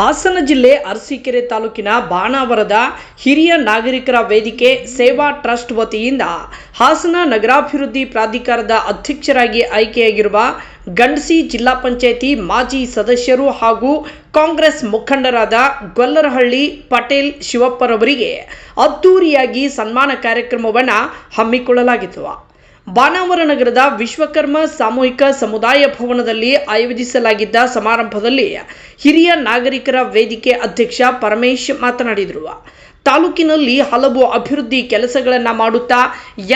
ಹಾಸನ ಜಿಲ್ಲೆ ಅರಸೀಕೆರೆ ತಾಲೂಕಿನ ಬಾಣಾವರದ ಹಿರಿಯ ನಾಗರಿಕರ ವೇದಿಕೆ ಸೇವಾ ಟ್ರಸ್ಟ್ ವತಿಯಿಂದ ಹಾಸನ ನಗರಾಭಿವೃದ್ಧಿ ಪ್ರಾಧಿಕಾರದ ಅಧ್ಯಕ್ಷರಾಗಿ ಆಯ್ಕೆಯಾಗಿರುವ ಗಂಡಸಿ ಜಿಲ್ಲಾ ಪಂಚಾಯಿತಿ ಮಾಜಿ ಸದಸ್ಯರು ಹಾಗೂ ಕಾಂಗ್ರೆಸ್ ಮುಖಂಡರಾದ ಗೊಲ್ಲರಹಳ್ಳಿ ಪಟೇಲ್ ಶಿವಪ್ಪರವರಿಗೆ ಅದ್ದೂರಿಯಾಗಿ ಸನ್ಮಾನ ಕಾರ್ಯಕ್ರಮವನ್ನು ಹಮ್ಮಿಕೊಳ್ಳಲಾಗಿತ್ತು. ಬಾನಾವರ ನಗರದ ವಿಶ್ವಕರ್ಮ ಸಾಮೂಹಿಕ ಸಮುದಾಯ ಭವನದಲ್ಲಿ ಆಯೋಜಿಸಲಾಗಿದ್ದ ಸಮಾರಂಭದಲ್ಲಿ ಹಿರಿಯ ನಾಗರಿಕರ ವೇದಿಕೆ ಅಧ್ಯಕ್ಷ ಪರಮೇಶ್ ಮಾತನಾಡಿದರು. ತಾಲೂಕಿನಲ್ಲಿ ಹಲವು ಅಭಿವೃದ್ಧಿ ಕೆಲಸಗಳನ್ನು ಮಾಡುತ್ತಾ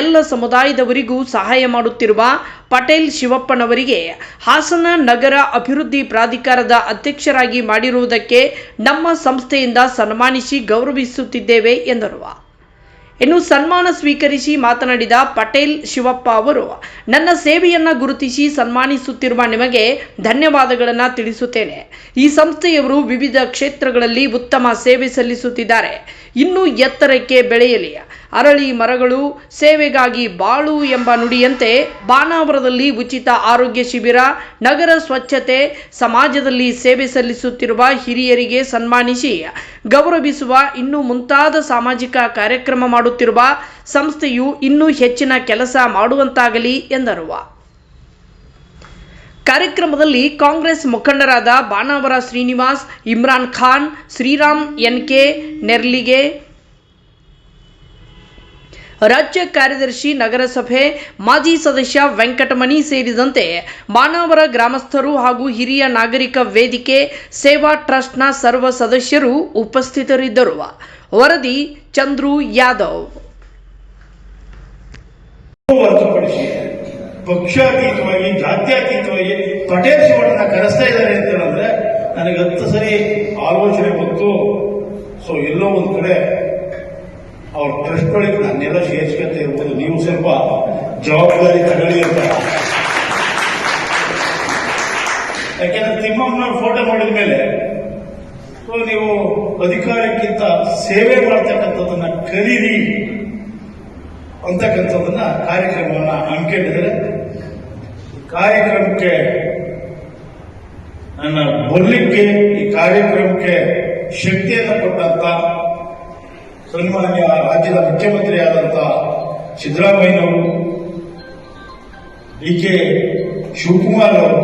ಎಲ್ಲ ಸಮುದಾಯದವರಿಗೂ ಸಹಾಯ ಮಾಡುತ್ತಿರುವ ಪಟೇಲ್ ಶಿವಪ್ಪನವರಿಗೆ ಹಾಸನ ನಗರ ಅಭಿವೃದ್ಧಿ ಪ್ರಾಧಿಕಾರದ ಅಧ್ಯಕ್ಷರಾಗಿ ಮಾಡಿರುವುದಕ್ಕೆ ನಮ್ಮ ಸಂಸ್ಥೆಯಿಂದ ಸನ್ಮಾನಿಸಿ ಗೌರವಿಸುತ್ತಿದ್ದೇವೆ ಎಂದರು. ಇನ್ನು ಸನ್ಮಾನ ಸ್ವೀಕರಿಸಿ ಮಾತನಾಡಿದ ಪಟೇಲ್ ಶಿವಪ್ಪ ಅವರು, ನನ್ನ ಸೇವೆಯನ್ನ ಗುರುತಿಸಿ ಸನ್ಮಾನಿಸುತ್ತಿರುವ ನಿಮಗೆ ಧನ್ಯವಾದಗಳನ್ನು ತಿಳಿಸುತ್ತೇನೆ. ಈ ಸಂಸ್ಥೆಯವರು ವಿವಿಧ ಕ್ಷೇತ್ರಗಳಲ್ಲಿ ಉತ್ತಮ ಸೇವೆ ಸಲ್ಲಿಸುತ್ತಿದ್ದಾರೆ. ಇನ್ನೂ ಎತ್ತರಕ್ಕೆ ಬೆಳೆಯಲಿ. ಅರಳಿ ಮರಗಳು, ಸೇವೆಗಾಗಿ ಬಾಳು ಎಂಬ ನುಡಿಯಂತೆ ಬಾನಾವರದಲ್ಲಿ ಉಚಿತ ಆರೋಗ್ಯ ಶಿಬಿರ, ನಗರ ಸ್ವಚ್ಛತೆ, ಸಮಾಜದಲ್ಲಿ ಸೇವೆ ಸಲ್ಲಿಸುತ್ತಿರುವ ಹಿರಿಯರಿಗೆ ಸನ್ಮಾನಿಸಿ ಗೌರವಿಸುವ ಇನ್ನು ಮುಂತಾದ ಸಾಮಾಜಿಕ ಕಾರ್ಯಕ್ರಮ ಮಾಡುತ್ತಿರುವ ಸಂಸ್ಥೆಯು ಇನ್ನೂ ಹೆಚ್ಚಿನ ಕೆಲಸ ಮಾಡುವಂತಾಗಲಿ ಎಂದರು. ಕಾರ್ಯಕ್ರಮದಲ್ಲಿ ಕಾಂಗ್ರೆಸ್ ಮುಖಂಡರಾದ ಬಾನಾವರ ಶ್ರೀನಿವಾಸ್, ಇಮ್ರಾನ್ ಖಾನ್, ಶ್ರೀರಾಮ್ ಎನ್ ಕೆ, ನೆರ್ಲಿಗೆ ರಾಜ್ಯ ಕಾರ್ಯದರ್ಶಿ ನಗರಸಭೆ, ಮಾಜಿ ಸದಸ್ಯ ವೆಂಕಟಮಣಿ ಸೇರಿದಂತೆ ಮಾನವರ ಗ್ರಾಮಸ್ಥರು ಹಾಗೂ ಹಿರಿಯ ನಾಗರಿಕ ವೇದಿಕೆ, ಸೇವಾ ಟ್ರಸ್ಟ್ನ ಸರ್ವ ಸದಸ್ಯರು ಉಪಸ್ಥಿತರಿದ್ದರು. ವರದಿ ಚಂದ್ರು ಯಾದವ್. ಪಕ್ಷಾತೀತವಾಗಿ, ಜಾತ್ಯತೀತವಾಗಿ ಪಟೇಲ್ ಶಿವಣ್ಣ ಕರೆಸ್ತಾ ಇದ್ದಾರೆ ಅಂತ ಹೇಳಿದ್ರೆ ನನಗೆ ಹತ್ತು ಸರಿ ಆಲೋಚನೆ ಬಂತು. ಸೊ ಎಲ್ಲೋ ಒಂದು ಕಡೆ ಅವ್ರ ಟ್ರಸ್ಟ್ಗಳಿಗೆ ನಾನೆಲ್ಲ ಶ್ರೇಷ್ಠತೆ ಇರ್ಬೋದು. ನೀವು ಸ್ವಲ್ಪ ಜವಾಬ್ದಾರಿ ತಗೊಳ್ಳಿ ಅಂತ. ಯಾಕೆಂದ್ರೆ ತಿಮ್ಮಮ್ಮನ ಫೋಟೋ ಮಾಡಿದ ಮೇಲೆ ಸೊ ನೀವು ಅಧಿಕಾರಕ್ಕಿಂತ ಸೇವೆ ಮಾಡ್ತಕ್ಕಂಥದ್ದನ್ನ ಕರೀರಿ ಅಂತಕ್ಕಂಥದ್ದನ್ನ ಕಾರ್ಯಕ್ರಮವನ್ನ ಹಮ್ಮಿಕೊಂಡಿದ್ದಾರೆ ಕಾರ್ಯಕ್ರಮಕ್ಕೆ ನನ್ನ ಬರ್ಲಿಕ್ಕೆ ಈ ಕಾರ್ಯಕ್ರಮಕ್ಕೆ ಶಕ್ತಿಯನ್ನು ಕೊಟ್ಟಂತ ಸನ್ಮಾನ್ಯ ರಾಜ್ಯದ ಮುಖ್ಯಮಂತ್ರಿ ಆದಂತ ಸಿದ್ದರಾಮಯ್ಯನವರು ಡಿ ಕೆ ಶಿವಕುಮಾರ್ ಅವರು,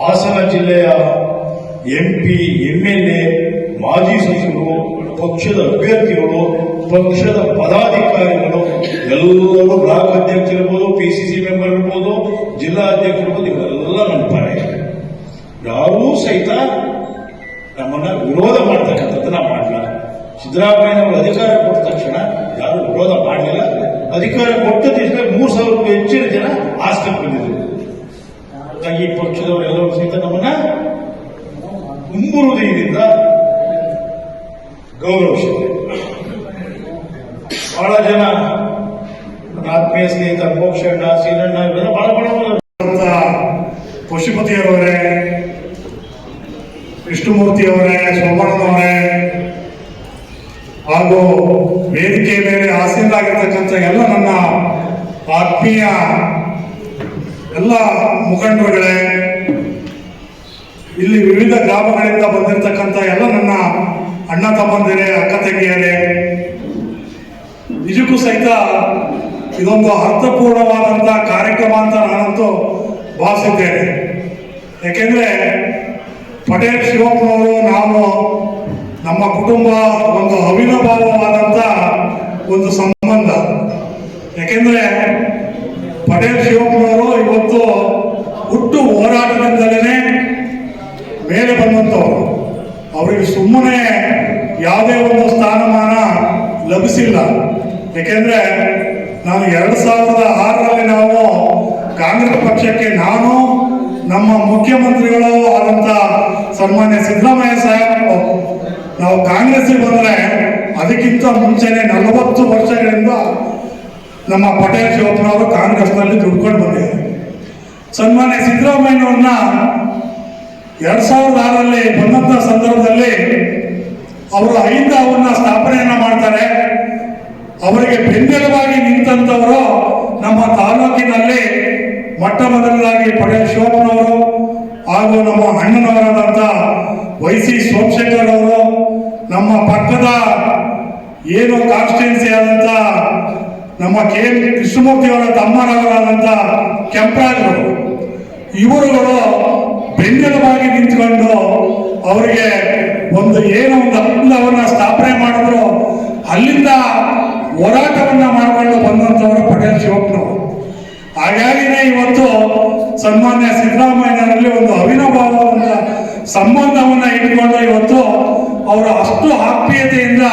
ಹಾಸನ ಜಿಲ್ಲೆಯ ಎಂಪಿ ಎಂಎಲ್ಎ ಮಾಜಿ ಸಚಿವರು, ಪಕ್ಷದ ಅಭ್ಯರ್ಥಿಗಳು, ಪಕ್ಷದ ಪದಾಧಿಕಾರಿಗಳು, ಎಲ್ಲರೂ ಬ್ಲಾಕ್ ಅಧ್ಯಕ್ಷರಿರ್ಬೋದು ಸಿ ಮೆಂಬರ್ ಇರ್ಬೋದು, ಜಿಲ್ಲಾ ಅಧ್ಯಕ್ಷರಿರ್ಬೋದು ಇವರೆಲ್ಲ ನನ್ನ ಪರ. ಯಾರೂ ಸಹಿತ ನಮ್ಮನ್ನ ವಿರೋಧ ಮಾಡ್ತಕ್ಕಂಥದ್ದನ್ನ ಮಾಡಲ್ಲ ಸಿದ್ದರಾಮಯ್ಯನವರು ಅಧಿಕಾರ ಕೊಟ್ಟ ತಕ್ಷಣ ಯಾರು ವಿರೋಧ ಮಾಡಲಿಲ್ಲ. ಅಧಿಕಾರ ಕೊಟ್ಟ ತಕ್ಷಣ ಮೂರು ಸಾವಿರಕ್ಕೂ ಹೆಚ್ಚಿನ ಜನ ಆಸ್ತಿ ಬಂದಿದ್ರು ಈ ಪಕ್ಷದವರೆಲ್ಲರೂ ಸಹಿತ ನಮ್ಮನ್ನ ತುಂಬು ಗೌರವಿಸಿದೆ ಬಹಳ ಜನ ಆತ್ಮೀಯ ಸ್ನೇಹಿತ ಮೋಕ್ಷಣ್ಣ ಸೀನಣ್ಣ, ಇವೆಲ್ಲ ಬಹಳ ಬಹಳ ಪಶುಪತಿಯವರೇ, ವಿಷ್ಣುಮೂರ್ತಿಯವರೇ ಸೋಮಣ್ಣನವರೇ ಹಾಗೂ ವೇದಿಕೆ ಮೇಲೆ ಆಸೀನರಾಗಿರ್ತಕ್ಕಂಥ ಎಲ್ಲ ನನ್ನ ಆತ್ಮೀಯ ಎಲ್ಲ ಮುಖಂಡರುಗಳೇ, ಇಲ್ಲಿ ವಿವಿಧ ಗ್ರಾಮಗಳಿಂದ ಬಂದಿರತಕ್ಕಂಥ ಎಲ್ಲ ನನ್ನ ಅಣ್ಣ ತಮ್ಮಂದಿರೇ, ಅಕ್ಕ ತಂಗಿಯರೇ, ನಿಜಕ್ಕೂ ಸಹಿತ ಇದೊಂದು ಅರ್ಥಪೂರ್ಣವಾದಂಥ ಕಾರ್ಯಕ್ರಮ ಅಂತ ನಾನಂತೂ ಭಾವಿಸಿದ್ದೇನೆ. ಯಾಕೆಂದ್ರೆ ಪಟೇಲ್ ಶಿವಪ್ಪನವರು ನಾವು ನಮ್ಮ ಕುಟುಂಬ ಒಂದು ಅವಿನಭಾವವಾದಂತ ಒಂದು ಸಂಬಂಧ. ಯಾಕೆಂದ್ರೆ ಪಟೇಲ್ ಶಿವಪ್ಪನವರು ಇವತ್ತು ಹುಟ್ಟು ಹೋರಾಟದಿಂದಲೇ ಮೇಲೆ ಬಂದಂಥವ್ರು. ಅವರಿಗೆ ಸುಮ್ಮನೆ ಯಾವುದೇ ಒಂದು ಸ್ಥಾನಮಾನ ಲಭಿಸಿಲ್ಲ. ಯಾಕೆಂದ್ರೆ ನಾನು ಎರಡು ಸಾವಿರದ ಆರರಲ್ಲಿ ನಾವು ಕಾಂಗ್ರೆಸ್ ಪಕ್ಷಕ್ಕೆ ನಾನು ನಮ್ಮ ಮುಖ್ಯಮಂತ್ರಿಗಳು ಆದಂತ ಸನ್ಮಾನ್ಯ ಸಿದ್ದರಾಮಯ್ಯ ಸಾಹೇಬ್ ನಾವು ಕಾಂಗ್ರೆಸ್ಗೆ ಬಂದ್ರೆ ಅದಕ್ಕಿಂತ ಮುಂಚೆನೆ ನಲವತ್ತು ವರ್ಷಗಳಿಂದ ನಮ್ಮ ಪಟೇಲ್ ಶಿವಪ್ಪನವರು ಕಾಂಗ್ರೆಸ್ನಲ್ಲಿ ದುಡ್ಕೊಂಡು ಬಂದಿದ್ದಾರೆ. ಸನ್ಮಾನ್ಯ ಸಿದ್ದರಾಮಯ್ಯನವ್ರನ್ನ ಎರಡ್ ಸಾವಿರದ ಆರರಲ್ಲಿ ಬಂದಂತ ಸಂದರ್ಭದಲ್ಲಿ ಅವರು ಐದು ಅವ್ರನ್ನ ಸ್ಥಾಪನೆಯನ್ನ ಮಾಡ್ತಾರೆ. ಅವರಿಗೆ ಬೆಂಬಲವಾಗಿ ನಿಂತವರು ನಮ್ಮ ತಾಲೂಕಿನಲ್ಲಿ ಮೊಟ್ಟ ಮೊದಲಾಗಿ ಪಟೇಲ್, ಶಿವಪ್ಪನವರು ಹಾಗೂ ನಮ್ಮ ಅಣ್ಣನವರಾದಂಥ ವೈ ಸಿ ಸೋಮಶೇಖರ್ ಅವರು ನಮ್ಮ ಪಕ್ಕದ ಏನು ಕಾನ್ಸ್ಟಿಟ್ಯೂನ್ಸಿ ಆದಂಥ ನಮ್ಮ ಕೆ ಕೃಷ್ಣಮೂರ್ತಿ ಅವರ ತಮ್ಮನವರಾದಂಥ ಕೆಂಪರಾಜರು ಇವರುಗಳು ಬೆನ್ನೆಲುಬಾಗಿ ನಿಂತ್ಕೊಂಡು ಅವರಿಗೆ ಒಂದು ಏನೋ ಒಂದು ಅನುಕೂಲವನ್ನ ಸ್ಥಾಪನೆ ಮಾಡಿದ್ರು. ಅಲ್ಲಿಂದ ಹೋರಾಟವನ್ನ ಮಾಡಿಕೊಂಡು ಬಂದಂಥವರು ಪಟೇಲ್ ಶಿವಪ್ಪನವರು. ಹಾಗಾಗಿನೇ ಇವತ್ತು ಸನ್ಮಾನ್ಯ ಸಿದ್ದರಾಮಯ್ಯನಲ್ಲಿ ಒಂದು ಅವಿನಾಭಾವವಾದ ಸಂಬಂಧವನ್ನು ಇಟ್ಕೊಂಡು ಇವತ್ತು ಅವರು ಅಷ್ಟು ಆತ್ಮೀಯತೆಯಿಂದ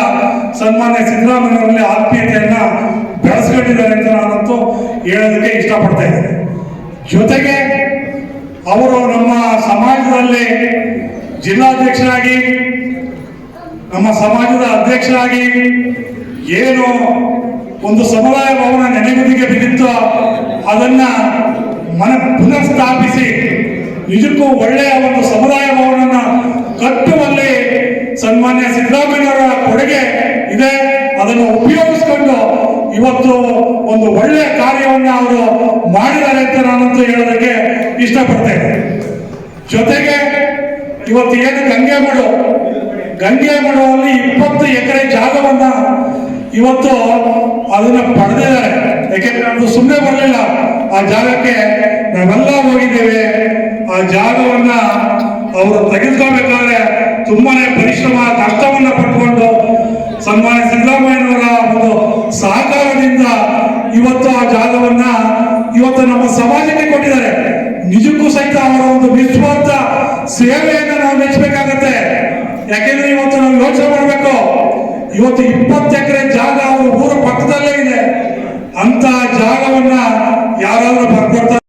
ಸನ್ಮಾನ್ಯ ಸಿದ್ದರಾಮಯ್ಯವರಲ್ಲಿ ಆತ್ಮೀಯತೆಯನ್ನ ಬೆಳೆಸ್ಕೊಂಡಿದ್ದಾರೆ ಅಂತ ನಾನಂತೂ ಹೇಳೋದಕ್ಕೆ ಇಷ್ಟಪಡ್ತಾ ಇದ್ದೇನೆ. ಜೊತೆಗೆ ಅವರು ನಮ್ಮ ಸಮಾಜದಲ್ಲಿ ಜಿಲ್ಲಾಧ್ಯಕ್ಷರಾಗಿ, ನಮ್ಮ ಸಮಾಜದ ಅಧ್ಯಕ್ಷರಾಗಿ ಏನು ಒಂದು ಸಮುದಾಯ ಭವನ ನೆನೆಗುದಿಗೆ ಬಿದ್ದಿತ್ತೋ ಅದನ್ನ ಮನ ಪುನಃಸ್ಥಾಪಿಸಿ ನಿಜಕ್ಕೂ ಒಳ್ಳೆಯ ಒಂದು ಸಮುದಾಯ ಭವನ ಕಟ್ಟುವಲ್ಲಿ ಸನ್ಮಾನ್ಯ ಸಿದ್ದರಾಮಯ್ಯವರ ಕೊಡುಗೆ ಇದೆ. ಅದನ್ನು ಉಪಯೋಗಿಸಿಕೊಂಡು ಇವತ್ತು ಒಂದು ಒಳ್ಳೆಯ ಕಾರ್ಯವನ್ನು ಅವರು ಮಾಡಿದ್ದಾರೆ ಅಂತ ನಾನಂತೂ ಹೇಳೋದಕ್ಕೆ ಇಷ್ಟಪಡ್ತೇನೆ. ಜೊತೆಗೆ ಇವತ್ತು ಏನು ಗಂಗೆ ಮಡು? ಗಂಗೆ ಮಡುವಲ್ಲಿ ಇಪ್ಪತ್ತು ಎಕರೆ ಜಾಗವನ್ನ ಇವತ್ತು ಅದನ್ನ ಪಡೆದಿದ್ದಾರೆ. ಯಾಕೆಂದ್ರೆ ಅದು ಸುಮ್ಮನೆ ಬರಲಿಲ್ಲ. ಆ ಜಾಗಕ್ಕೆ ನಾವೆಲ್ಲ ಹೋಗಿದ್ದೇವೆ. ಆ ಜಾಗವನ್ನ ಅವರು ತೆಗೆದುಕೋಬೇಕಾದ್ರೆ ತುಂಬಾನೇ ಪರಿಶ್ರಮ ಪಡ್ಕೊಂಡು ಸನ್ಮಾನ್ಯ ಸಿದ್ದರಾಮಯ್ಯನವರ ಒಂದು ಸಹಕಾರದಿಂದ ಇವತ್ತು ಆ ಜಾಗವನ್ನ ಇವತ್ತು ನಮ್ಮ ಸಮಾಜಕ್ಕೆ ಕೊಟ್ಟಿದ್ದಾರೆ. ನಿಜಕ್ಕೂ ಸಹಿತ ಅವರ ಒಂದು ನಿಸ್ವಾರ್ಥ ಸೇವೆಯನ್ನು ನಾವು ಮೆಚ್ಚಬೇಕಾಗತ್ತೆ. ಯಾಕೆಂದ್ರೆ ಇವತ್ತು ನಾವು ಯೋಚನೆ ಮಾಡಬೇಕು, ಇವತ್ತು ಇಪ್ಪತ್ತು ಎಕರೆ ಜಾಗ ಅವ್ರ ಊರ ಪಕ್ಕದಲ್ಲೇ ಇದೆ. ಅಂತ ಜಾಗವನ್ನ ಯಾರಾದ್ರೂ ಬರ್ಕೊಡ್ತಾರೆ?